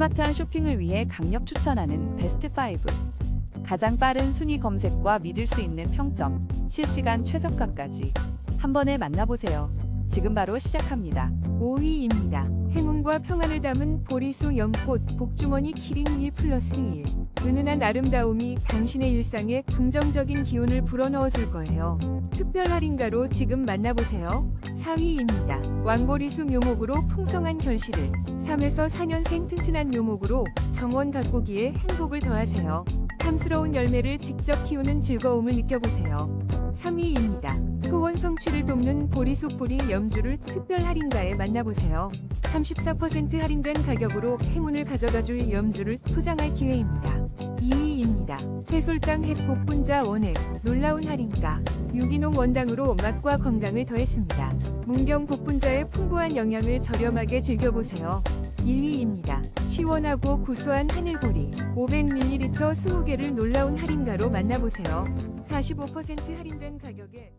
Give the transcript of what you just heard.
스마트한 쇼핑을 위해 강력 추천하는 베스트 5. 가장 빠른 순위 검색과 믿을 수 있는 평점, 실시간 최저가까지 한 번에 만나보세요. 지금 바로 시작합니다. 5위입니다. 행운과 평안을 담은 보리수 연꽃 복주머니 키링 1 플러스 1. 은은한 아름다움이 당신의 일상에 긍정적인 기운을 불어넣어 줄 거예요. 특별 할인가로 지금 만나보세요. 4위입니다. 왕보리수 묘목으로 풍성한 결실을 3에서 4년생 튼튼한 묘목으로 정원 가꾸기에 행복을 더하세요. 탐스러운 열매를 직접 키우는 즐거움을 느껴보세요. 3위입니다. 성취를 돕는 보리수 뿌리 염주를 특별 할인가에 만나보세요. 34% 할인된 가격으로 행운을 가져가줄 염주를 포장할 기회입니다. 2위입니다. 해솔당 핵복분자 원액 놀라운 할인가 유기농 원당으로 맛과 건강을 더했습니다. 문경 복분자의 풍부한 영양을 저렴하게 즐겨보세요. 1위입니다. 시원하고 구수한 하늘보리 500ml 20개를 놀라운 할인가로 만나보세요. 45% 할인된 가격에